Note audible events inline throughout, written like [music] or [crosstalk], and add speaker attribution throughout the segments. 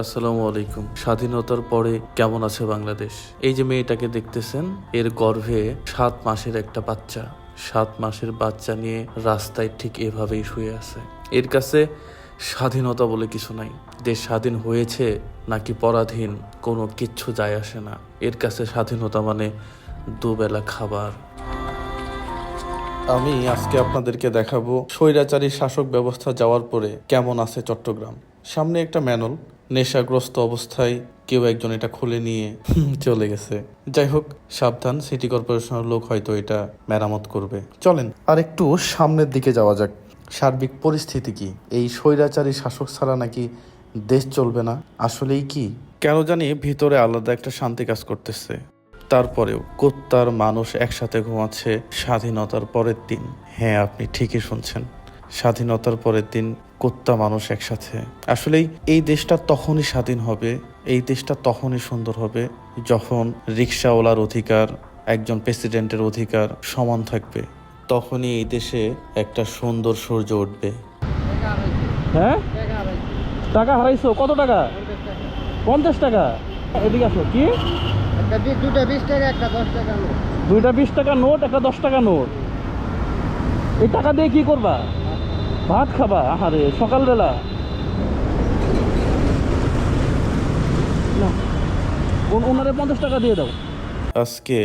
Speaker 1: আসসালামু আলাইকুম। স্বাধীনতার পরে কেমন আছে বাংলাদেশ? এই যে মেয়েটাকে দেখতেছেন, এর গর্ভে সাত মাসের একটা বাচ্চা। সাত মাসের বাচ্চা নিয়ে রাস্তায় ঠিক এভাবেই শুয়ে আছে। এর কাছে স্বাধীনতা বলে কিছু নাই। দেশ স্বাধীন হয়েছে নাকি পরাধীন, কোনো কিচ্ছু যায় আসে না। এর কাছে স্বাধীনতা মানে দুবেলা খাবার। আমি আজকে আপনাদেরকে দেখাবো স্বৈরাচারী শাসক ব্যবস্থা যাওয়ার পরে কেমন আছে চট্টগ্রাম। সামনে একটা ম্যানল নেশাগ্রস্ত অবস্থায় কেউ একজন এটা খুলে নিয়ে [laughs] চলে গেছে। যাই হোক, সাবধান, সিটি কর্পোরেশনের লোক হয়তো এটা মেরামত করবে। চলেন আর একটু সামনের দিকে যাওয়া যাক। সার্বিক পরিস্থিতি কি? এই স্বৈরাচারী শাসক ছাড়া নাকি দেশ চলবে না? আসলেই কি? কেন জানি ভিতরে আলাদা একটা শান্তি কাজ করতেছে। তারপরেও কোত্তার মানুষ একসাথে ঘুমাচ্ছে স্বাধীনতার পরের দিন। হ্যাঁ আপনি ঠিকই শুনছেন। স্বাধীনতার পরের দিন কুত্তা মানুষ একসাথে। আসলেই এই দেশটা তখনই স্বাধীন হবে এই দেশটা তখনই সুন্দর হবে যখন রিক্সাওয়ালার অধিকার একজন প্রেসিডেন্টের অধিকার সমান থাকবে। তখনই এই দেশে একটা সুন্দর সূর্য উঠবে।
Speaker 2: হ্যাঁ? টাকা হারাইছো? কত টাকা? পঞ্চাশ টাকা? এদিকে আসো কি?
Speaker 3: দুটা বিশ টাকা একটা দশ টাকা নোট।
Speaker 2: দুইটা বিশ টাকা নোট একটা দশ টাকা নোট। এই টাকা দিয়ে কি করবা? ভাত খাবা? আহারে সকালবেলা। ওনারে পঞ্চাশ টাকা দিয়ে দাও।
Speaker 1: আজকে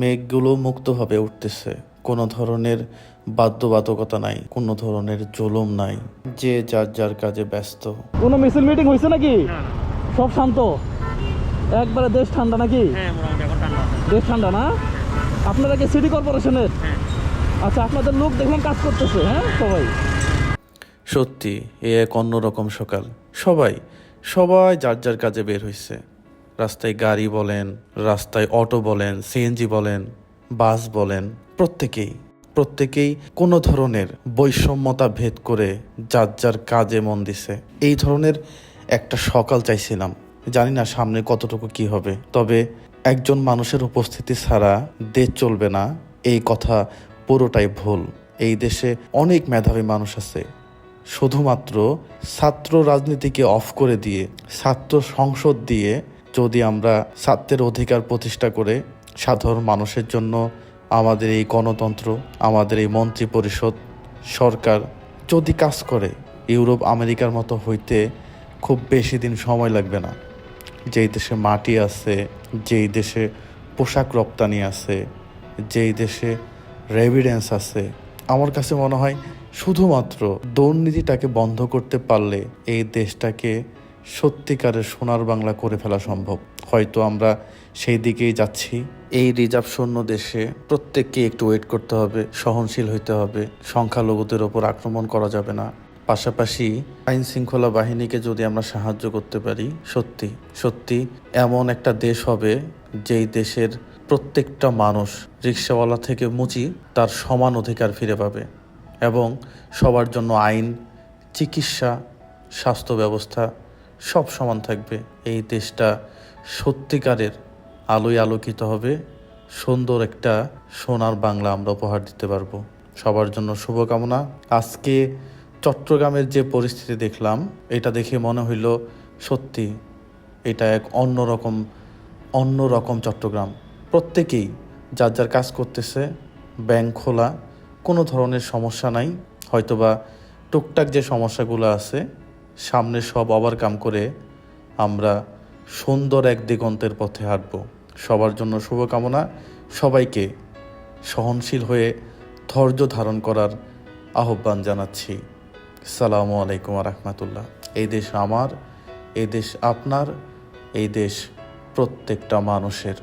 Speaker 1: মেঘগুলো মুক্তভাবে উঠতেছে। কোনো ধরনের বাধ্যবাধকতা নাই কোনো ধরনের জুলুম নাই। যে যার যার কাজে ব্যস্ত।
Speaker 2: কোনো মিছিল মিটিং হয়েছে নাকি? সব শান্ত। একবারে দেশ ঠান্ডা নাকি? দেশ ঠান্ডা না? আপনারা কি সিটি কর্পোরেশনের আচ্ছা আপনাদের লোক দেখলাম কাজ করতেছে হ্যাঁ সবাই?
Speaker 1: সত্যি, এ এক অন্যরকম সকাল। সবাই সবাই যার যার কাজে বের হয়েছে রাস্তায় গাড়ি বলেন, রাস্তায় অটো বলেন সিএনজি বলেন, বাস বলেন, প্রত্যেকেই প্রত্যেকেই কোনো ধরনের বৈষম্যতা ভেদ করে যার যার কাজে মন দিছে। এই ধরনের একটা সকাল চাইছিলাম। জানি না সামনে কতটুকু কি হবে। তবে একজন মানুষের উপস্থিতি ছাড়া দেশ চলবে না, এই কথা পুরোটাই ভুল। এই দেশে অনেক মেধাবী মানুষ আছে। শুধুমাত্র ছাত্র রাজনীতিকে অফ করে দিয়ে, ছাত্র সংসদ দিয়ে যদি আমরা ছাত্রের অধিকার প্রতিষ্ঠা করে, সাধারণ মানুষের জন্য আমাদের এই গণতন্ত্র, আমাদের এই মন্ত্রী পরিষদ, সরকার যদি কাজ করে, ইউরোপ আমেরিকার মতো হইতে খুব বেশি দিন সময় লাগবে না। যেই দেশে মাটি আছে, যেই দেশে পোশাক রপ্তানি আছে, যেই দেশে রেভিডেন্স আছে। আমার কাছে মনে হয় শুধুমাত্র দুর্নীতিটাকে বন্ধ করতে পারলে এই দেশটাকে সত্যিকারের সোনার বাংলা করে ফেলা সম্ভব। হয়তো আমরা সেই দিকেই যাচ্ছি। এই রিজার্ভ শূন্য দেশে প্রত্যেককে একটু ওয়েট করতে হবে, সহনশীল হইতে হবে। সংখ্যালঘুদের ওপর আক্রমণ করা যাবে না। পাশাপাশি আইন শৃঙ্খলা বাহিনীকে যদি আমরা সাহায্য করতে পারি, সত্যি সত্যি এমন একটা দেশ হবে যেই দেশের প্রত্যেকটা মানুষ রিক্সাওয়ালা থেকে মুচি তার সমান অধিকার ফিরে পাবে এবং সবার জন্য আইন, চিকিৎসা, স্বাস্থ্য ব্যবস্থা সব সমান থাকবে। এই দেশটা সত্যিকারের আলোয় আলোকিত হবে। সুন্দর একটা সোনার বাংলা আমরা উপহার দিতে পারব। সবার জন্য শুভকামনা। আজকে চট্টগ্রামের যে পরিস্থিতি দেখলাম, এটা দেখে মনে হইল সত্যি এটা এক অন্যরকম অন্যরকম চট্টগ্রাম। প্রত্যেকেই যার যার কাজ করতেছে, ব্যাংক খোলা, কোনো ধরনের সমস্যা নাই। হয়তোবা টুকটাক যে সমস্যাগুলো আছে, সামনে সব ওভারকাম করে আমরা সুন্দর এক দিগন্তের পথে হাঁটব। সবার জন্য শুভকামনা। সবাইকে সহনশীল হয়ে ধৈর্য ধারণ করার আহ্বান জানাচ্ছি। সালামু আলাইকুম রহমতুল্লাহ এই দেশ আমার, এই দেশ আপনার, এই দেশ প্রত্যেকটা মানুষের।